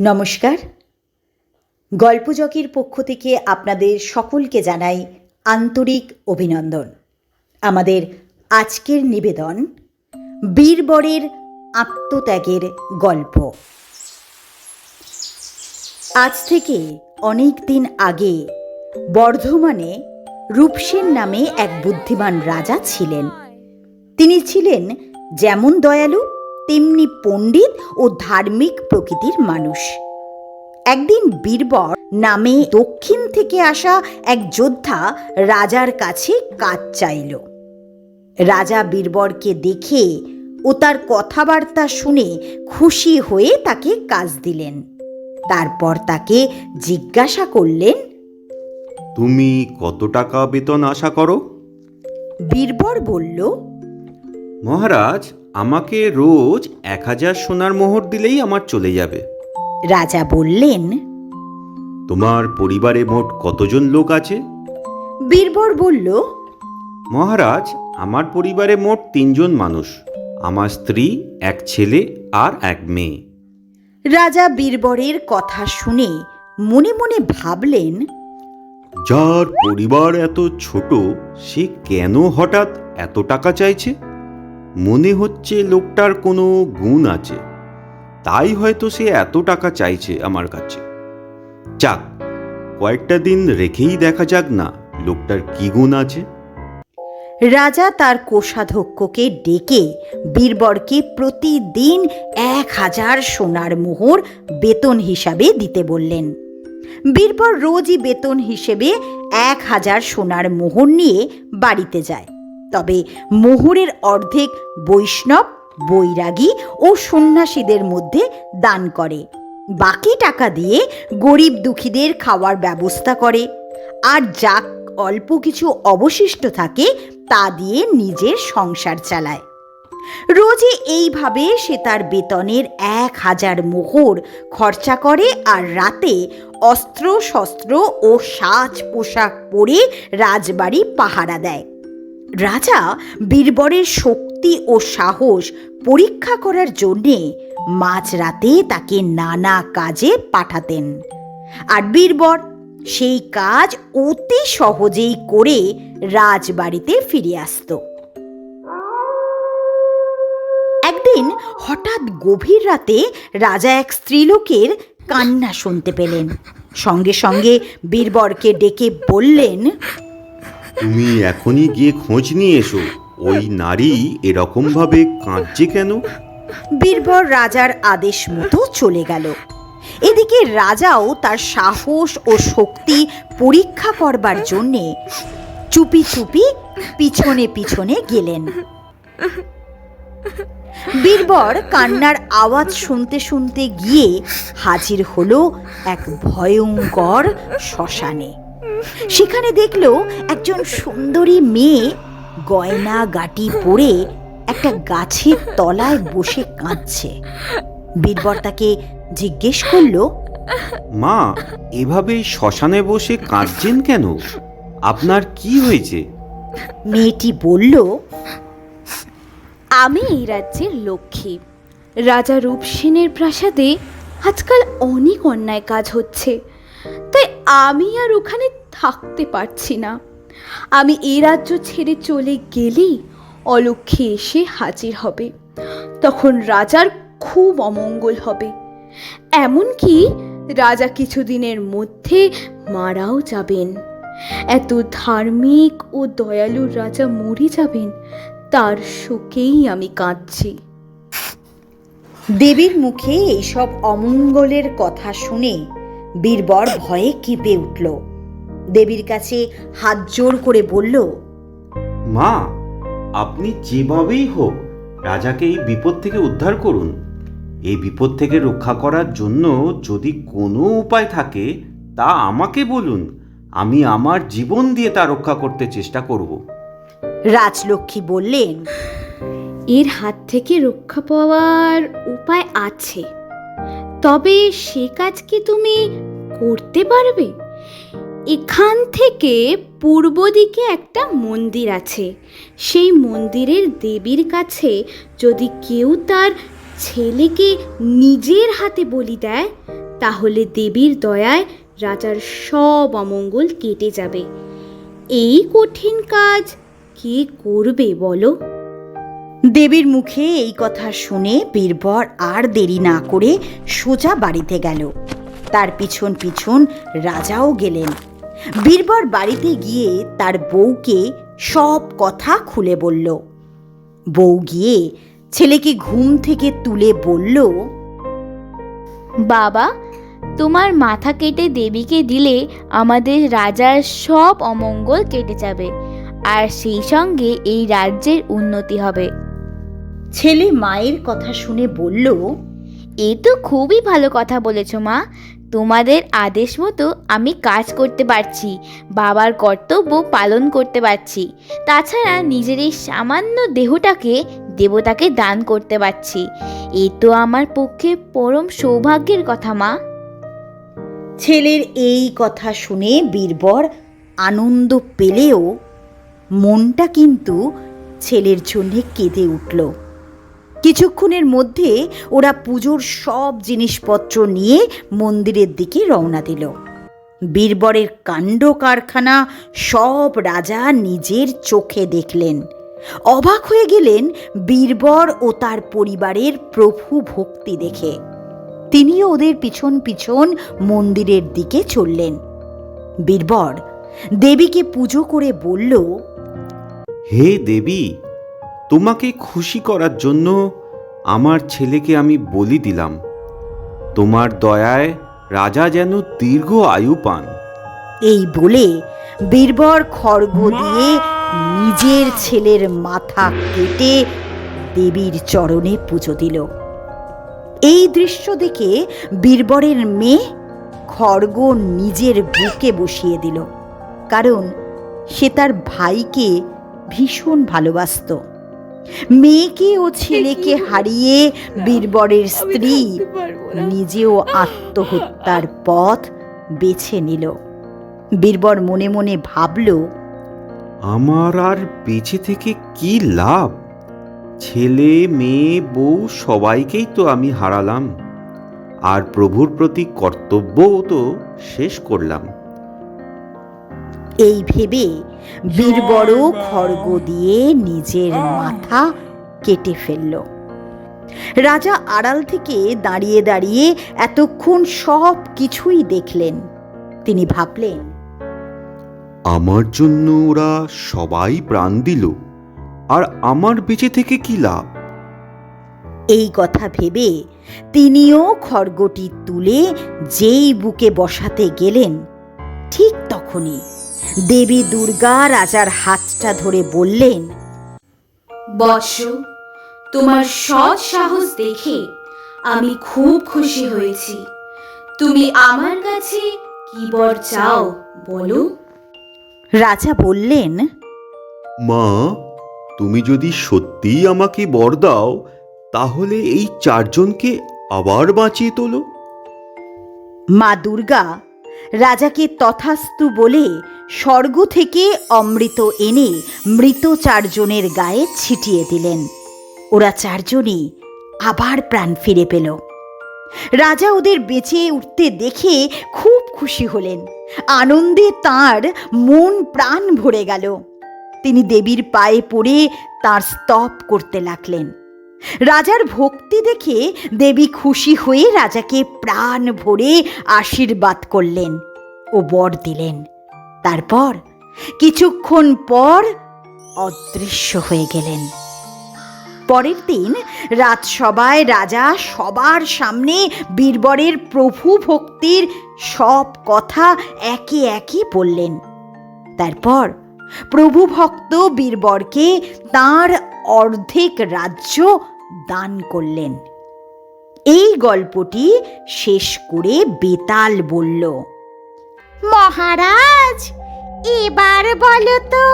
নমস্কার। গল্পজকির পক্ষ থেকে আপনাদের সকলকে জানাই আন্তরিক অভিনন্দন। আমাদের আজকের নিবেদন বীরবরের আত্মত্যাগের গল্প। আজ থেকে অনেক দিন আগে বর্ধমানে রূপসেন নামে এক বুদ্ধিমান রাজা ছিলেন। তিনি ছিলেন যেমন দয়ালু তেমনি পণ্ডিত ও ধার্মিক প্রকৃতির মানুষ। একদিন বীরবর নামে দক্ষিণ থেকে আসা এক যোদ্ধা রাজার কাছে কাজ চাইল। রাজা বীরবরকে দেখে ও তার কথাবার্তা শুনে খুশি হয়ে তাকে কাজ দিলেন। তারপর তাকে জিজ্ঞাসা করলেন তুমি কত টাকা বেতন আশা করো? বীরবর বলল মহারাজ আমাকে রোজ এক হাজার সোনার মোহর দিলেই আমার চলে যাবে। রাজা বললেন তোমার পরিবারে মোট কতজন লোক আছে? বীরবর বলল মহারাজ আমার পরিবারে মোট তিনজন মানুষ আমার স্ত্রী এক ছেলে আর এক মেয়ে। রাজা বীরবরের কথা শুনে মনে মনে ভাবলেন যার পরিবার এত ছোট সে কেন হঠাৎ এত টাকা চাইছে? মনে হচ্ছে লোকটার কোনো গুণ আছে। তাই হয়তো সে এত টাকা চাইছে আমার কাছে। যাক, কয়েকটা দিন রেখেই দেখা যাক না লোকটার কি গুণ আছে। রাজা তার কোষাধ্যক্ষকে ডেকে বীরবরকে প্রতিদিন এক হাজার সোনার মোহর বেতন হিসাবে দিতে বললেন। বীরবর রোজই বেতন হিসেবে এক হাজার সোনার মোহর নিয়ে বাড়িতে যায়। তবে মোহরের অর্ধেক বৈষ্ণব, বৈরাগী ও সন্ন্যাসীদের মধ্যে দান করে। বাকি টাকা দিয়ে গরিব দুঃখীদের খাওয়ার ব্যবস্থা করে। আর যা অল্প কিছু অবশিষ্ট থাকে, তা দিয়ে নিজের সংসার চালায়। রোজই এইভাবে সে তার বেতনের এক হাজার মোহর খরচা করে আর রাতে অস্ত্র শস্ত্র ও সাজ পোশাক পরে রাজবাড়ি পাহারা দেয়। রাজা বীরবরের শক্তি ও সাহস পরীক্ষা করার জন্যে মাঝরাতে তাকে নানা কাজে পাঠাতেন। আর বীরবর সেই কাজ অতি সহজেই করে রাজবাড়িতে ফিরে আসতো। একদিন হঠাৎ গভীর রাতে রাজা এক স্ত্রীলোকের কান্না শুনতে পেলেন। সঙ্গে সঙ্গে বীরবরকে ডেকে বললেন তুমি এখনই গিয়ে খোঁজ নিয়ে এসো। ওই নারী এরকমভাবে কাঁদছে কেন? বীরবর রাজার আদেশ মতো চলে গেল। এদিকে রাজাও তার সাহস ও শক্তি পরীক্ষা করবার জন্যে চুপি চুপি পিছনে পিছনে গেলেন। বীরবর কান্নার আওয়াজ শুনতে শুনতে গিয়ে হাজির হলো এক ভয়ঙ্কর শ্মশানে। সেখানে দেখল একজন সুন্দরী মেয়ে গয়না গাটি পরে একটা গাছের তলায় বসে কাঁদছে। বীরবর তাকে জিজ্ঞেস করল মা এভাবে শ্মশানে বসে কাঁদছেন কেন? আপনার কি হয়েছে? মেয়েটি বলল আমি এই রাজ্যের লক্ষ্মী। রাজা রূপসেনের প্রাসাদে আজকাল অনেক অন্যায় কাজ হচ্ছে। তাই আমি আর ওখানে থাকতে পারছি না। আমি এ রাজ্য ছেড়ে চলে গেলেই অলক্ষ্মী এসে হাজির হবে। তখন রাজার খুব অমঙ্গল হবে। এমনকি রাজা কিছুদিনের মধ্যে মারাও যাবেন। এত ধার্মিক ও দয়ালু রাজা মরে যাবেন, তার শোকেই আমি কাঁদছি। দেবীর মুখে এইসব অমঙ্গলের কথা শুনে বীরবর ভয়ে কেঁপে উঠল। দেবীর কাছে হাত জোর করে বলল মা আপনি যেভাবেই হোক রাজাকে এই বিপদ থেকে উদ্ধার করুন। এই বিপদ থেকে রক্ষা করার জন্য যদি কোনো উপায় থাকে তা আমাকে বলুন। আমি আমার জীবন দিয়ে তা রক্ষা করতে চেষ্টা করব। রাজলক্ষ্মী বললেন এর হাত থেকে রক্ষা পাওয়ার উপায় আছে। তবে সে কাজ কি তুমি করতে পারবে? এখান থেকে পূর্ব দিকে একটা মন্দির আছে। সেই মন্দিরের দেবীর কাছে যদি কেউ তার ছেলেকে নিজের হাতে বলি দেয়, তাহলে দেবীর দয়ায় রাজার সব অমঙ্গল কেটে যাবে। এই কঠিন কাজ কে করবে বলো? দেবীর মুখে এই কথা শুনে বীরবর আর দেরি না করে সোজা বাড়িতে গেল। তার পিছন পিছন রাজাও গেলেন। বীরবর বাড়িতে গিয়ে তার বউকে সব কথা খুলে বলল। বউ গিয়ে ছেলেকে ঘুম থেকে তুলে বলল বাবা তোমার মাথা কেটে দেবীকে দিলে আমাদের রাজার সব অমঙ্গল কেটে যাবে আর সেই সঙ্গে এই রাজ্যের উন্নতি হবে। ছেলে মায়ের কথা শুনে বলল এ তো খুবই ভালো কথা বলেছ মা তোমাদের আদেশ মতো আমি কাজ করতে পারছি, বাবার কর্তব্য পালন করতে পারছি। তাছাড়া নিজের এই সামান্য দেহটাকে দেবতাকে দান করতে পারছি। এ তো আমার পক্ষে পরম সৌভাগ্যের কথা, মা। ছেলের এই কথা শুনে বীরবর আনন্দ পেলেও মনটা কিন্তু ছেলের জন্যে কেঁদে উঠল। কিছুক্ষণের মধ্যে ওরা পুজোর সব জিনিসপত্র নিয়ে মন্দিরের দিকে রওনা দিল। বীরবরের কাণ্ড কারখানা সব রাজা নিজের চোখে দেখলেন। অবাক হয়ে গেলেন বীরবর ও তার পরিবারের প্রভু ভক্তি দেখে। তিনিও ওদের পিছন পিছন মন্দিরের দিকে চললেন। বীরবর দেবীকে পুজো করে বলল, হে দেবী তোমাকে খুশি করার জন্য আমার ছেলেকে আমি বলি দিলাম। তোমার দয়ায় রাজা যেন দীর্ঘ আয়ু পান। এই বলে বীরবর খড়গ দিয়ে নিজের ছেলের মাথা কেটে দেবীর চরণে পুজো দিল। এই দৃশ্য দেখে বীরবরের মেয়ে খড়গ নিজের বুকে বসিয়ে দিল, কারণ সে তার ভাইকে ভীষণ ভালোবাসতো। মেয়েকে ও ছেলেকে হারিয়ে বীরবরের স্ত্রী নিজেও আত্মহত্যার পথ বেছে নিল। বীরবর মনে মনে ভাবল আমার আর বেঁচে থেকে কি লাভ? ছেলে মেয়ে বউ সবাইকেই তো আমি হারালাম। আর প্রভুর প্রতি কর্তব্যও তো শেষ করলাম। এই ভেবে বীরবরও খড়গ দিয়ে নিজের মাথা কেটে ফেলল। রাজা আড়াল থেকে দাঁড়িয়ে দাঁড়িয়ে এতক্ষণ সব কিছুই দেখলেন। তিনি ভাবলেন আমার জন্য ওরা সবাই প্রাণ দিল আর আমার বেঁচে থেকে কি লাভ? এই কথা ভেবে তিনিও খড়গটি তুলে যেই বুকে বসাতে গেলেন ঠিক তখনই দেবী দুর্গা রাজার হাতটা ধরে বললেন বৎস তোমার সৎ সাহস দেখে আমি খুব খুশি হয়েছি। তুমি আমার কাছে কি বর চাও বলো? রাজা বললেন মা তুমি যদি সত্যিই আমাকে বর দাও তাহলে এই চারজনকে আবার বাঁচিয়ে তোলো। মা দুর্গা রাজাকে তথাস্তু বলে স্বর্গ থেকে অমৃত এনে মৃত চারজনের গায়ে ছিটিয়ে দিলেন। ওরা চারজনই আবার প্রাণ ফিরে পেল। রাজা ওদের বেঁচে উঠতে দেখে খুব খুশি হলেন। আনন্দে তার মন প্রাণ ভরে গেল। তিনি দেবীর পায়ে পড়ে তার স্তব করতে লাগলেন। রাজার ভক্তি দেখে দেবী খুশি হয়ে রাজাকে প্রাণ ভরে আশীর্বাদ করলেন ও বর দিলেন। তারপর কিছুক্ষণ পর অদৃশ্য হয়ে গেলেন। পরের দিন রাজসভায় রাজা সবার সামনে বীরবরের প্রভু ভক্তির সব কথা একে একে বললেন। তারপর প্রভু ভক্ত বীরবরকে তার অর্ধেক রাজ্য দান করলেন। এই গল্পটি শেষ করে বেতাল বলল মহারাজ এবার বলো তো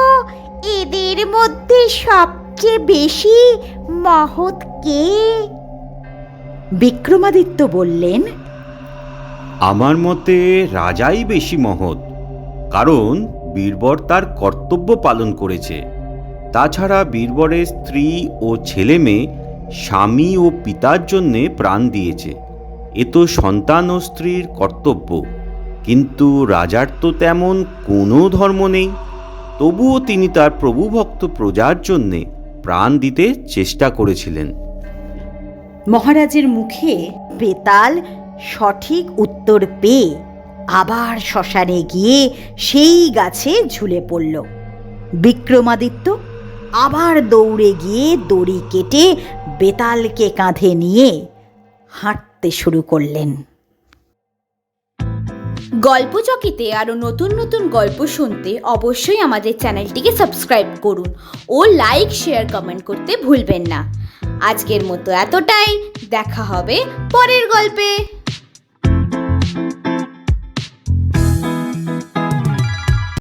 এদের মধ্যে সবচেয়ে বেশি মহৎ কে? বিক্রমাদিত্য বললেন আমার মতে রাজাই বেশি মহৎ কারণ বীরবর তার কর্তব্য পালন করেছে। তাছাড়া বীরবরের স্ত্রী ও ছেলে মেয়ে স্বামী ও পিতার জন্যে প্রাণ দিয়েছে। এ তো সন্তান ও স্ত্রীর কর্তব্য। কিন্তু রাজার তো তেমন কোনো ধর্ম নেই। তবুও তিনি তার প্রভুভক্ত প্রজার জন্যে প্রাণ দিতে চেষ্টা করেছিলেন। মহারাজের মুখে বেতাল সঠিক উত্তর পেয়ে আবার শ্মশানে গিয়ে সেই গাছে ঝুলে পড়ল। বিক্রমাদিত্য আবার দৌড়ে গিয়ে দড়ি কেটে বেতালকে কাঁধে নিয়ে হাঁটতে শুরু করলেন। গল্প চকিতে আরও নতুন নতুন গল্প শুনতে অবশ্যই আমাদের চ্যানেলটিকে সাবস্ক্রাইব করুন ও লাইক, শেয়ার, কমেন্ট করতে ভুলবেন না। আজকের মতো এতটাই। দেখা হবে পরের গল্পে।